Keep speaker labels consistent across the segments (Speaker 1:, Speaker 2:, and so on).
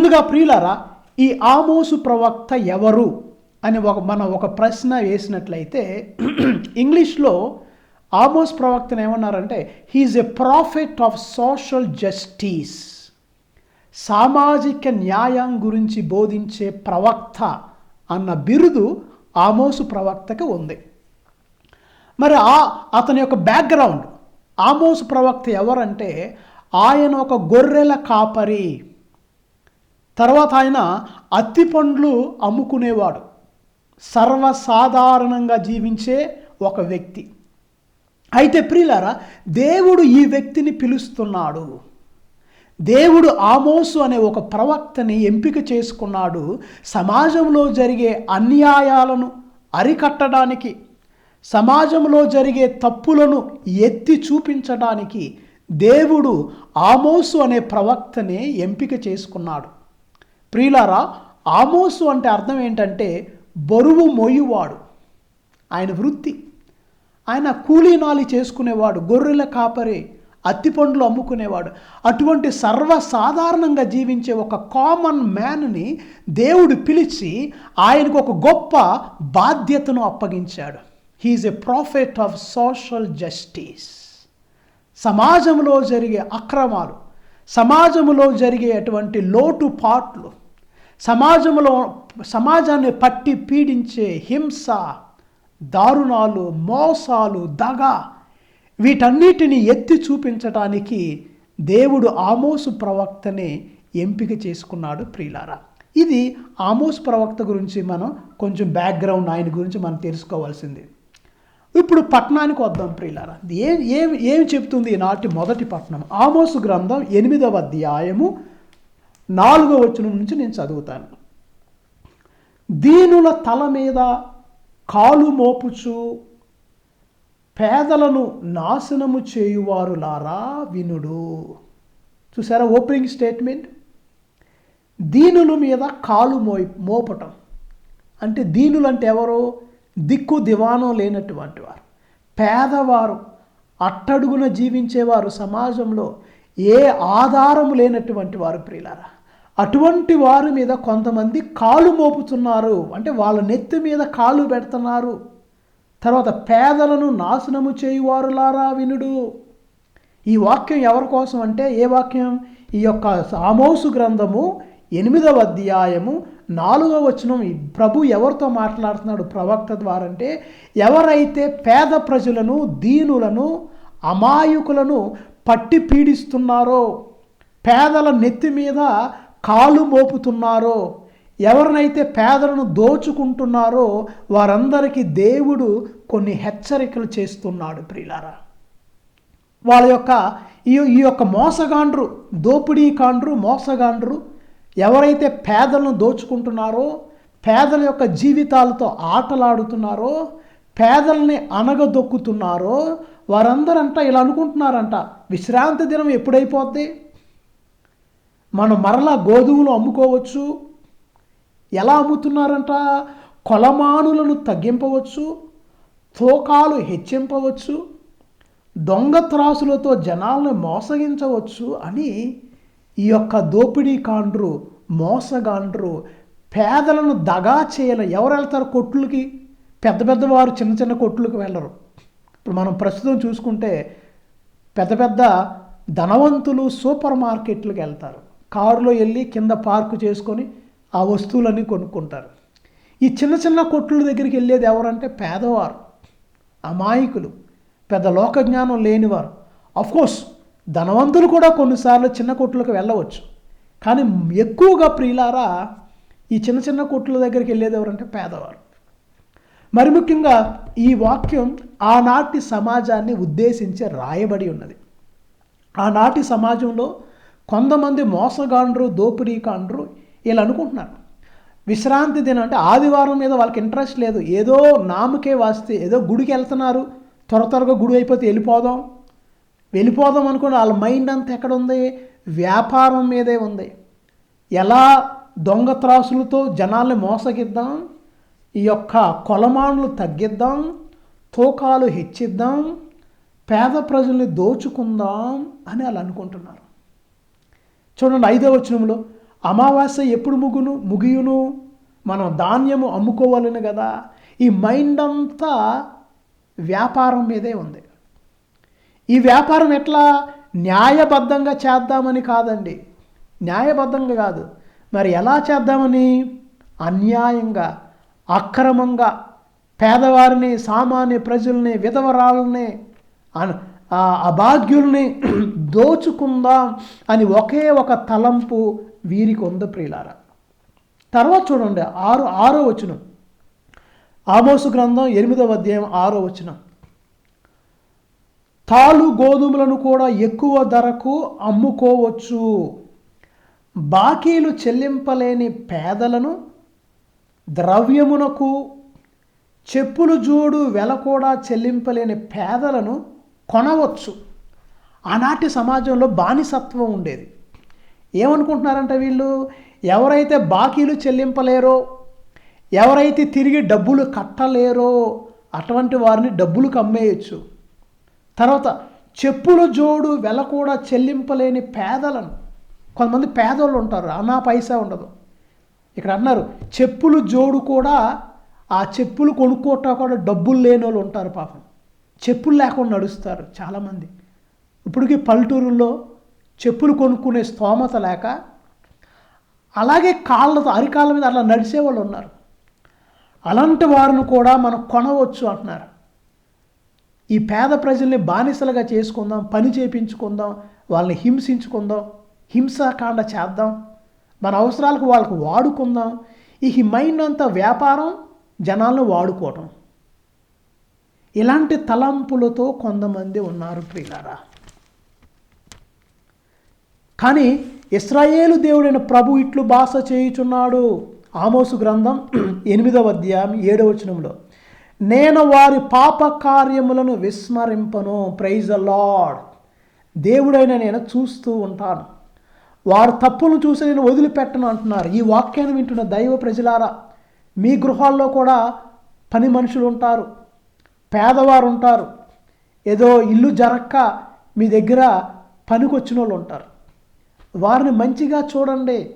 Speaker 1: ముందుగా ప్రియులారా ఈ ఆమోసు ప్రవక్త ఎవరు అని ఒక మనం ఒక ప్రశ్న వేసినట్లయితే ఇంగ్లీష్లో ఆమోస్ ప్రవక్తను ఏమన్నారంటే he is a prophet of social justice సామాజిక న్యాయం గురించి బోధించే ప్రవక్త అన్న బిరుదు ఆమోసు ప్రవక్తకి ఉంది. మరి ఆ అతని యొక్క బ్యాక్గ్రౌండ్ ఆమోసు ప్రవక్త ఎవరంటే ఆయన ఒక గొర్రెల కాపరి. తర్వాత ఆయన అత్తిపండ్లు అమ్ముకునేవాడు. సర్వసాధారణంగా జీవించే ఒక వ్యక్తి. అయితే ప్రియులారా దేవుడు ఈ వ్యక్తిని పిలుస్తున్నాడు. దేవుడు ఆమోసు అనే ఒక ప్రవక్తని ఎంపిక చేసుకున్నాడు. సమాజంలో జరిగే అన్యాయాలను అరికట్టడానికి సమాజంలో జరిగే తప్పులను ఎత్తి చూపించడానికి దేవుడు ఆమోసు అనే ప్రవక్తని ఎంపిక చేసుకున్నాడు. ప్రియులారా ఆమోసు అంటే అర్థం ఏంటంటే బరువు మోయువాడు ఆయన వృత్తి. ఆయన కూలీనాలి చేసుకునేవాడు గొర్రెల కాపరి అత్తిపండ్లు అమ్ముకునేవాడు. అటువంటి సర్వసాధారణంగా జీవించే ఒక కామన్ మ్యాన్ని దేవుడు పిలిచి ఆయనకు ఒక గొప్ప బాధ్యతను అప్పగించాడు. He is a prophet of social justice సమాజంలో జరిగే అక్రమాలు సమాజంలో జరిగే అటువంటి లోటు లోటుపాట్లు సమాజంలో సమాజాన్ని పట్టి పీడించే హింస దారుణాలు మోసాలు దగ వీటన్నిటిని ఎత్తి చూపించడానికి దేవుడు ఆమోసు ప్రవక్తనే ఎంపిక చేసుకున్నాడు ప్రియులారా. ఇది ఆమోస్ ప్రవక్త గురించి మనం కొంచెం బ్యాక్గ్రౌండ్ ఆయన గురించి మనం తెలుసుకోవాల్సింది. ఇప్పుడు పట్టణానికి వద్దాం ప్రియులారా. ఏం ఏం ఏం చెప్తుంది ఈనాటి మొదటి పట్టణం? ఆమోసు గ్రంథం ఎనిమిదవ అధ్యాయము నాలుగో వచనం నుంచి నేను చదువుతాను. దీనుల తల మీద కాలు మోపుచు పేదలను నాశనము చేయువారులారా వినుడు. చూసారా ఓపెనింగ్ స్టేట్మెంట్? దీనుల మీద కాలు మోయి మోపటం. అంటే దీనులు అంటే ఎవరు? దిక్కు దివానం లేనటువంటి వారు. పేదవారు అట్టడుగున జీవించేవారు సమాజంలో ఏ ఆధారము లేనటువంటి వారు ప్రియులారా. అటువంటి వారి మీద కొంతమంది కాలు మోపుతున్నారు. అంటే వాళ్ళ నెత్తి మీద కాలు పెడుతున్నారు. తర్వాత పేదలను నాశనము చేయువారులారా వినుడు. ఈ వాక్యం ఎవరి కోసం అంటే ఏ వాక్యం? ఈ యొక్క ఆమోసు గ్రంథము ఎనిమిదవ అధ్యాయము నాలుగవ వచనం. ఈ ప్రభు ఎవరితో మాట్లాడుతున్నాడు? ప్రవక్త ద్వారా అంటే ఎవరైతే పేద ప్రజలను దీనులను అమాయకులను పట్టి పీడిస్తున్నారో పేదల నెత్తి మీద కాలు మోపుతున్నారో ఎవరినైతే పేదలను దోచుకుంటున్నారో వారందరికీ దేవుడు కొన్ని హెచ్చరికలు చేస్తున్నాడు ప్రియులారా. వాళ్ళ యొక్క ఈ ఈ యొక్క మోసగాండ్రు దోపిడీ కాండ్రు మోసగాండ్రు ఎవరైతే పేదలను దోచుకుంటున్నారో పేదల యొక్క జీవితాలతో ఆటలాడుతున్నారో పేదల్ని అనగదొక్కుతున్నారో వారందరంట ఇలా అనుకుంటున్నారంట. విశ్రాంతి దినం ఎప్పుడైపోద్ది? మనం మరలా గోధుమలు అమ్ముకోవచ్చు. ఎలా అమ్ముతున్నారంట? కొలమానులను తగ్గింపవచ్చు. తూకాలు హెచ్చింపవచ్చు. దొంగ త్రాసులతో జనాలను మోసగించవచ్చు అని ఈ యొక్క దోపిడీ కాండ్రు మోసగాండ్రు పేదలను దగా చేయలే. ఎవరు వెళ్తారు కొట్లకి పెద్ద పెద్దవారు చిన్న చిన్న కొట్లకి వెళ్ళరు. ఇప్పుడు మనం ప్రస్తుతం చూసుకుంటే పెద్ద పెద్ద ధనవంతులు సూపర్ మార్కెట్లకు వెళ్తారు. కారులో వెళ్ళి కింద పార్కు చేసుకొని ఆ వస్తువులన్నీ కొనుక్కుంటారు. ఈ చిన్న చిన్న కొట్ల దగ్గరికి వెళ్ళేది ఎవరంటే పేదవారు అమాయకులు పెద్ద లోకజ్ఞానం లేనివారు. అఫ్కోర్స్ ధనవంతులు కూడా కొన్నిసార్లు చిన్న కొట్లకు వెళ్ళవచ్చు. కానీ ఎక్కువగా ప్రియులారా ఈ చిన్న చిన్న కొట్ల దగ్గరికి వెళ్ళేది ఎవరంటే పేదవారు. మరి ముఖ్యంగా ఈ వాక్యం ఆనాటి సమాజాన్ని ఉద్దేశించి రాయబడి ఉన్నది. ఆనాటి సమాజంలో కొంతమంది మోసగాండ్రు దోపిడీ కాండ్రు వీళ్ళు అనుకుంటున్నారు. విశ్రాంతి దినం అంటే ఆదివారం మీద వాళ్ళకి ఇంట్రెస్ట్ లేదు. ఏదో నామకే వాస్తే ఏదో గుడికి వెళ్తున్నారు. త్వర త్వరగా గుడి అయిపోతే వెళ్ళిపోదాం. వెళ్ళిపోదాం అనుకుని వాళ్ళ మైండ్ అంతా ఎక్కడ ఉంది? వ్యాపారం మీదే ఉంది. ఎలా దొంగ త్రాసులతో జనాల్ని మోసగిద్దాం? ఈ యొక్క కొలమానులు తగ్గిద్దాం. తూకాలు హెచ్చిద్దాం. పేద ప్రజల్ని దోచుకుందాం అని వాళ్ళు అనుకుంటున్నారు. చూడండి ఐదో వచనంలో అమావాస్య ఎప్పుడు ముగును? ముగియును? మనం ధాన్యము అమ్ముకోవాలని కదా? ఈ మైండ్ అంతా వ్యాపారం మీదే ఉంది. ఈ వ్యాపారం ఎట్లా? న్యాయబద్ధంగా చేద్దామని కాదండి. న్యాయబద్ధంగా కాదు. మరి ఎలా చేద్దామని? అన్యాయంగా అక్రమంగా పేదవారిని సామాన్య ప్రజల్ని విధవరాలని అన్- అభాగ్యుల్ని దోచుకుందాం అని ఒకే ఒక తలంపు వీరికి ఉంది ప్రియులారా. తర్వాత చూడండి ఆరు ఆరో వచనం. ఆమోసు గ్రంథం ఎనిమిదవ అధ్యాయం ఆరో వచనం. తాలు గోధుమలను కూడా ఎక్కువ ధరకు అమ్ముకోవచ్చు. బాకీలు చెల్లింపలేని పేదలను ద్రవ్యమునకు చెప్పులు జోడు వెల కూడా చెల్లింపలేని పేదలను కొనవచ్చు. ఆనాటి సమాజంలో బానిసత్వం ఉండేది. ఏమనుకుంటున్నారంట వీళ్ళు? ఎవరైతే బాకీలు చెల్లింపలేరో ఎవరైతే తిరిగి డబ్బులు కట్టలేరో అటువంటి వారిని డబ్బులకు అమ్మేయచ్చు తర్వాత చెప్పుల జోడు వెల కూడా చెల్లింపలేని పేదలను కొంతమంది పేదోళ్ళు ఉంటారు అనా పైసా ఉండదు. ఇక్కడ అన్నారు చెప్పులు జోడు కూడా ఆ చెప్పులు కొనుక్కోట కూడా డబ్బులు లేని వాళ్ళు ఉంటారు పాపం. చెప్పులు లేకుండా నడుస్తారు చాలామంది. ఇప్పటికీ పల్లెటూరుల్లో చెప్పులు కొనుక్కునే స్తోమత లేక అలాగే కాళ్ళతో అరికాళ్ళ మీద అలా నడిచే వాళ్ళు ఉన్నారు. అలాంటి వారిని కూడా మనం కొనవచ్చు అంటున్నారు. ఈ పేద ప్రజల్ని బానిసలుగా చేసుకుందాం పని చేపించుకుందాం వాళ్ళని హింసించుకుందాం హింసాకాండ చేద్దాం మన అవసరాలకు వాళ్ళకు వాడుకుందాం. ఈ మైండ్ అంతా వ్యాపారం జనాలను వాడుకోవటం. ఇలాంటి తలంపులతో కొంతమంది ఉన్నారు ప్రియులారా. కానీ ఇస్రాయేలు దేవుడైన ప్రభు ఇట్లు బాస చేయుచున్నాడు. ఆమోసు గ్రంథం ఎనిమిదవ అధ్యాయం ఏడవ వచనంలో నేను వారి పాప కార్యములను విస్మరింపను ప్రైజ్ అ లార్డ్ దేవుడైన నేను చూస్తూ ఉంటాను. వారు తప్పును చూసి నేను వదిలిపెట్టను అంటున్నారు. ఈ వాక్యాన్ని వింటున్న దైవ ప్రజలారా మీ గృహాల్లో కూడా పని మనుషులు ఉంటారు. పేదవారు ఉంటారు ఏదో ఇల్లు జరక్క మీ దగ్గర పనికొచ్చిన వాళ్ళు ఉంటారు. వారిని మంచిగా చూడండి.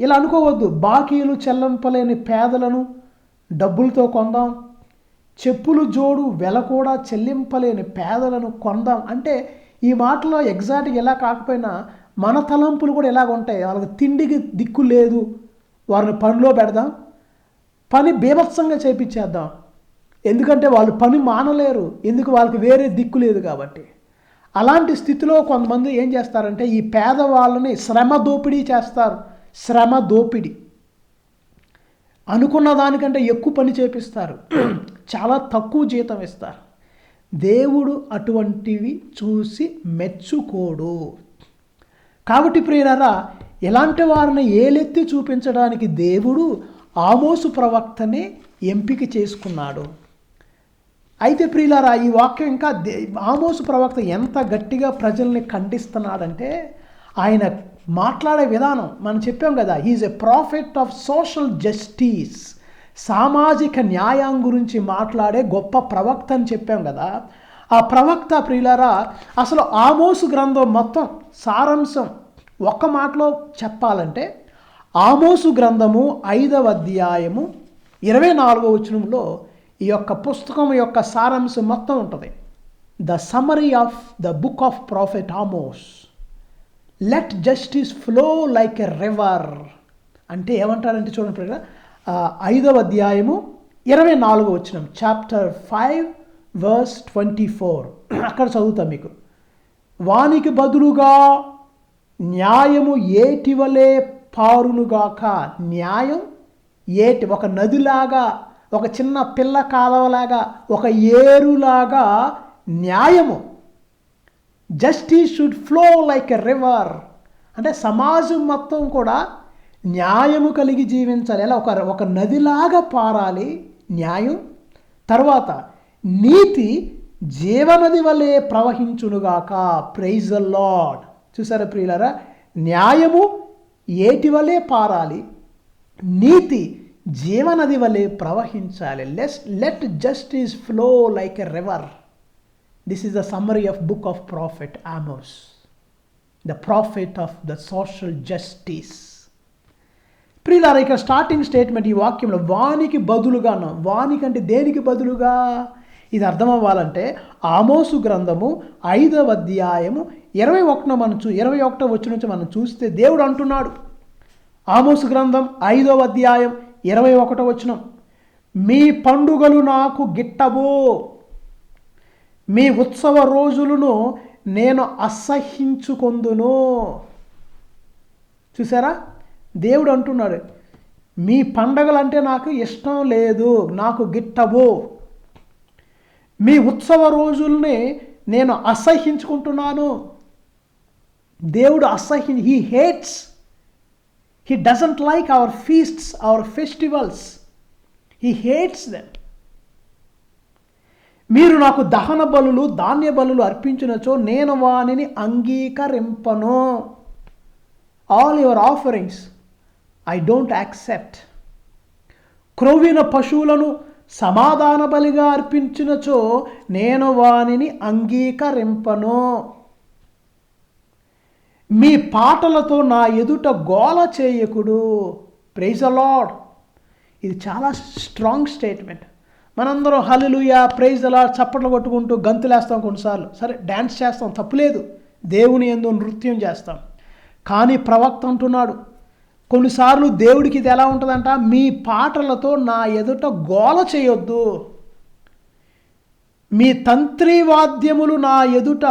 Speaker 1: ఇలా అనుకోవద్దు. బాకీలు చెల్లింపలేని పేదలను డబ్బులతో కొందాం. చెప్పులు జోడు వెల కూడా చెల్లింపలేని పేదలను కొందాం. అంటే ఈ మాటలో ఎగ్జాక్ట్గా ఎలా కాకపోయినా మన తలంపులు కూడా ఎలాగ ఉంటాయి? వాళ్ళకి తిండికి దిక్కు లేదు. వారిని పనిలో పెడదాం. పని బీభత్సంగా చేపించేద్దాం. ఎందుకంటే వాళ్ళు పని మానలేరు. ఎందుకు వాళ్ళకి వేరే దిక్కు లేదు కాబట్టి. అలాంటి స్థితిలో కొంతమంది ఏం చేస్తారంటే ఈ పేదవాళ్ళని శ్రమ దోపిడీ చేస్తారు. శ్రమ దోపిడీ. అనుకున్న దానికంటే ఎక్కువ పని చేపిస్తారు. చాలా తక్కువ జీతం ఇస్తారు. దేవుడు అటువంటివి చూసి మెచ్చుకోడు. కాబట్టి ప్రియులారా ఇలాంటి వారిని ఏలెత్తి చూపించడానికి దేవుడు ఆమోసు ప్రవక్తనే ఎంపిక చేసుకున్నాడు. అయితే ప్రియులారా ఈ వాక్యం ఇంకా దే- ఆమోసు ప్రవక్త ఎంత గట్టిగా ప్రజల్ని ఖండిస్తున్నాడంటే ఆయన మాట్లాడే విధానం మనం చెప్పాం కదా he is a prophet of social justice సామాజిక న్యాయం గురించి మాట్లాడే గొప్ప ప్రవక్త అని చెప్పాం కదా ఆ ప్రవక్త ప్రియులారా అసలు ఆమోసు గ్రంథం మొత్తం సారాంశం ఒక్క మాటలో చెప్పాలంటే ఆమోసు గ్రంథము ఐదవ అధ్యాయము ఇరవై నాలుగో వచనంలో ఈ యొక్క పుస్తకం యొక్క సారాంశం మొత్తం ఉంటుంది. The summary of the book of prophet Amos let justice flow like a river అంటే ఏమంటారంటే చూడండి ప్రియులారా, ఐదవ అధ్యాయము ఇరవై నాలుగు వచ్చిన chapter five verse twenty four అక్కడ చదువుతాం మీకు. వానికి బదులుగా న్యాయము ఏటివలే పారునుగాక న్యాయం ఏటి ఒక నదిలాగా ఒక చిన్న పిల్ల కాలవలాగా ఒక ఏరులాగా న్యాయము. Justice should flow like a river అంటే సమాజం మొత్తం కూడా న్యాయము కలిగి జీవించాలి. ఎలా ఒక ఒక నదిలాగా పారాలి న్యాయం. తర్వాత నీతి జీవనది వలె ప్రవహించునుగాక. ప్రైజ్ లాడ్ చూసారా ప్రియులరా? న్యాయము ఏటి వలె పారాలి? నీతి జీవనది వలె ప్రవహించాలి. Let's let justice flow like a river this is the summary of book of prophet Amos the prophet of the social justice ప్రియులారా ఇక్కడ స్టార్టింగ్ స్టేట్మెంట్ ఈ వాక్యంలో వానికి బదులుగా అన్నాం. వానికి అంటే దేనికి బదులుగా? ఇది అర్థమవ్వాలంటే ఆమోసు గ్రంథము ఐదవ అధ్యాయము ఇరవై ఒకటిన మనం చూ ఇరవై ఒకటో వచ్చి నుంచి మనం చూస్తే దేవుడు అంటున్నాడు. ఆమోసు గ్రంథం ఐదవ అధ్యాయం ఇరవై ఒకటో వచ్చిన మీ పండుగలు నాకు గిట్టబో మీ ఉత్సవ రోజులను నేను అసహించుకొందును. చూసారా? దేవుడు అంటున్నాడు మీ పండగలంటే నాకు ఇష్టం లేదు నాకు గిట్టబో మీ ఉత్సవ రోజుల్ని నేను అసహించుకుంటున్నాను. దేవుడు అసహ్యం he hates He doesn't like our feasts our festivals he hates them. మీరు నాకు దహన బలులు ధాన్య బలులు అర్పించినచో నేను వానిని అంగీకరింపను. All your offerings I don't accept క్రొవ్విన పశువులను సమాధాన బలిగా అర్పించినచో నేను వానిని అంగీకరింపను. మీ పాటలతో నా ఎదుట గోల చేయకుడు. ప్రైజ్ అలాడ్ ఇది చాలా స్ట్రాంగ్ స్టేట్మెంట్ మనందరం హల్లుయా ప్రైజ్ అలా చప్పట్లు కొట్టుకుంటూ గంతులేస్తాం కొన్నిసార్లు. సరే డ్యాన్స్ చేస్తాం తప్పులేదు దేవుని ఎందు నృత్యం చేస్తాం. కానీ ప్రవక్త అంటున్నాడు కొన్నిసార్లు దేవుడికి ఇది ఎలా ఉంటుందంట? మీ పాటలతో నా ఎదుట గోల చేయొద్దు. మీ తంత్రివాద్యములు నా ఎదుట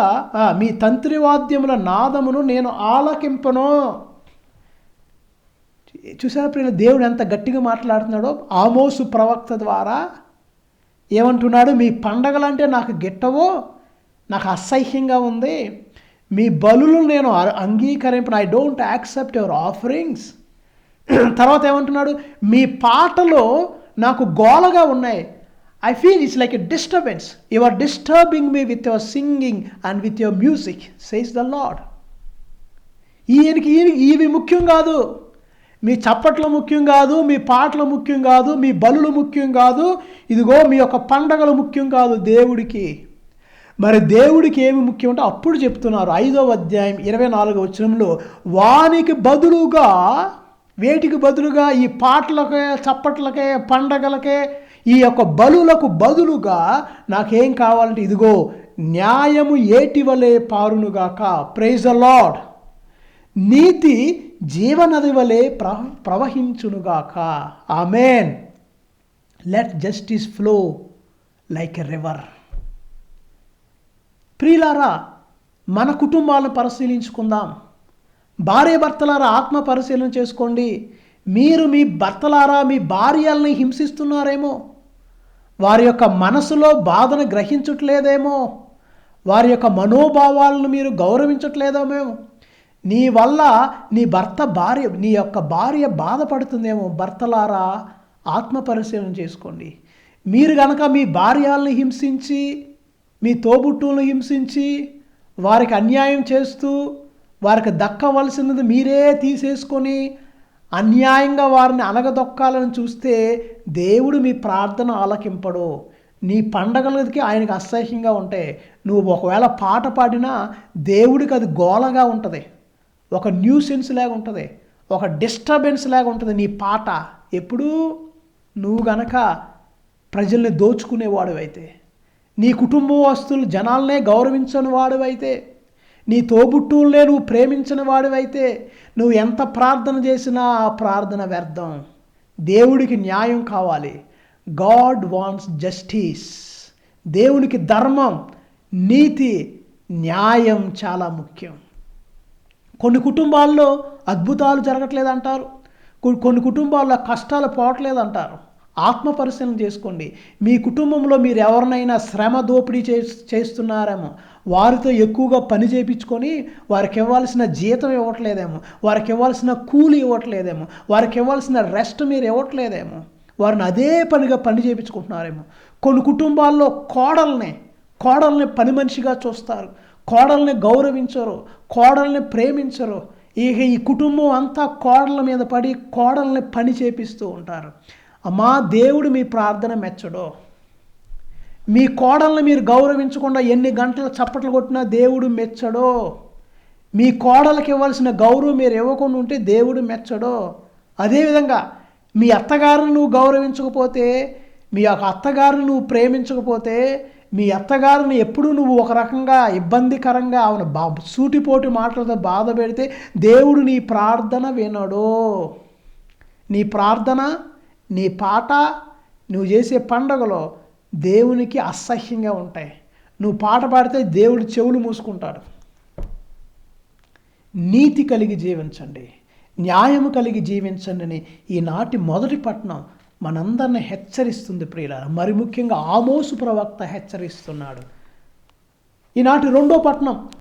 Speaker 1: మీ తంత్రివాద్యముల నాదమును నేను ఆలకింపను. చూసారా ప్రియుల దేవుడు ఎంత గట్టిగా మాట్లాడుతున్నాడో? ఆమోసు ప్రవక్త ద్వారా ఏమంటున్నాడు? మీ పండగలంటే నాకు గిట్టవో నాకు అసహ్యంగా ఉంది. మీ బలులు నేను అంగీకరింపు అంగీకరింపను I don't accept your offerings తర్వాత ఏమంటున్నాడు? మీ పాటలు నాకు గోలగా ఉన్నాయి. I feel it's like a disturbance you are disturbing me with your singing and with your music says the lord ఈయనకి ఇవి ముఖ్యం కాదు. మీ చప్పట్లు ముఖ్యం కాదు మీ పాటలు ముఖ్యం కాదు మీ బలులు ముఖ్యం కాదు. ఇదిగో మీ యొక్క పండగలు ముఖ్యం కాదు దేవుడికి. మరి దేవుడికి ఏమి ముఖ్యం అంటే అప్పుడు చెప్తున్నారు ఐదవ అధ్యాయం ఇరవై నాలుగవ వచనంలో వానికి బదులుగా వేటికి బదులుగా ఈ పాటలకే చప్పట్లకే పండగలకే ఈ యొక్క బలులకు బదులుగా నాకేం కావాలంటే ఇదిగో న్యాయము ఏటివలే పారునుగాక. ప్రైజ్ అ లాడ్ నీతి జీవనది వలె ప్ర ప్రవహించునుగాక. Amen let justice flow like a river ప్రియులారా మన కుటుంబాలను పరిశీలించుకుందాం. భార్యాభర్తలారా ఆత్మ పరిశీలన చేసుకోండి. మీరు మీ భర్తలారా మీ భార్యల్ని హింసిస్తున్నారేమో? వారి యొక్క మనసులో బాధను గ్రహించట్లేదేమో. వారి యొక్క మనోభావాలను మీరు గౌరవించట్లేదేమో. నీ వల్ల నీ భర్త భార్య నీ యొక్క భార్య బాధపడుతుందేమో. భర్తలారా ఆత్మ పరిశీలన చేసుకోండి. మీరు గనక మీ భార్యల్ని హింసించి మీ తోబుట్టును హింసించి వారికి అన్యాయం చేస్తూ వారికి దక్కవలసినది మీరే తీసేసుకొని అన్యాయంగా వారిని అనగదొక్కాలని చూస్తే దేవుడు మీ ప్రార్థన ఆలకింపడు. నీ పండగలకి ఆయనకు అసహ్యంగా ఉంటాయి నువ్వు ఒకవేళ పాట పాడినా దేవుడికి అది గోలగా ఉంటుంది. ఒక న్యూసెన్స్ లాగా ఉంటుంది. ఒక డిస్టర్బెన్స్ లాగా ఉంటుంది నీ పాట. ఎప్పుడూ నువ్వు గనక ప్రజల్ని దోచుకునేవాడు అయితే నీ కుటుంబ వస్తువులు జనాలనే గౌరవించని వాడువైతే నీ తోబుట్టువులనే నువ్వు ప్రేమించిన వాడివైతే నువ్వు ఎంత ప్రార్థన చేసినా ఆ ప్రార్థన వ్యర్థం. దేవుడికి న్యాయం కావాలి. God wants justice. దేవునికి ధర్మం నీతి న్యాయం చాలా ముఖ్యం. కొన్ని కుటుంబాల్లో అద్భుతాలు జరగట్లేదు అంటారు కొన్ని కుటుంబాల్లో కష్టాలు పోవట్లేదంటారు. ఆత్మపరిశీలన చేసుకోండి. మీ కుటుంబంలో మీరు ఎవరినైనా శ్రమ దోపిడీ చే చేస్తున్నారేమో వారితో ఎక్కువగా పని చేయించుకొని వారికి ఇవ్వాల్సిన జీతం ఇవ్వట్లేదేమో వారికి ఇవ్వాల్సిన కూలి ఇవ్వట్లేదేమో వారికి ఇవ్వాల్సిన రెస్ట్ మీరు ఇవ్వట్లేదేమో వారిని అదే పనిగా పని చేయించుకుంటున్నారేమో కొన్ని కుటుంబాల్లో కోడల్ని కోడల్ని పని మనిషిగా చూస్తారు. కోడల్ని గౌరవించరు కోడల్ని ప్రేమించరు. ఇక ఈ కుటుంబం అంతా కోడల మీద పడి కోడల్ని పని చేపిస్తూ ఉంటారు. అమ్మా దేవుడు మీ ప్రార్థన మెచ్చడు. మీ కోడల్ని మీరు గౌరవించకుండా ఎన్ని గంటలు చప్పట్లు కొట్టినా దేవుడు మెచ్చడో. మీ కోడలకి ఇవ్వాల్సిన గౌరవం మీరు ఇవ్వకుండా ఉంటే దేవుడు మెచ్చడో. అదేవిధంగా మీ అత్తగారిని నువ్వు గౌరవించకపోతే మీ యొక్క అత్తగారిని నువ్వు ప్రేమించకపోతే మీ అత్తగారిని ఎప్పుడు నువ్వు ఒక రకంగా ఇబ్బందికరంగా ఆమెను బా సూటిపోటి మాటలతో బాధ పెడితే దేవుడు నీ ప్రార్థన వినడు. నీ ప్రార్థన నీ పాట నువ్వు చేసే పండగలో దేవునికి అసహ్యంగా ఉంటాయి. నువ్వు పాట పాడితే దేవుడు చెవులు మూసుకుంటాడు నీతి కలిగి జీవించండి. న్యాయము కలిగి జీవించండి అని ఈనాటి మొదటి పట్టణం మనందరిని హెచ్చరిస్తుంది ప్రియుల మరి ముఖ్యంగా ఆమోసు ప్రవక్త హెచ్చరిస్తున్నాడు. ఈనాటి రెండో పట్టణం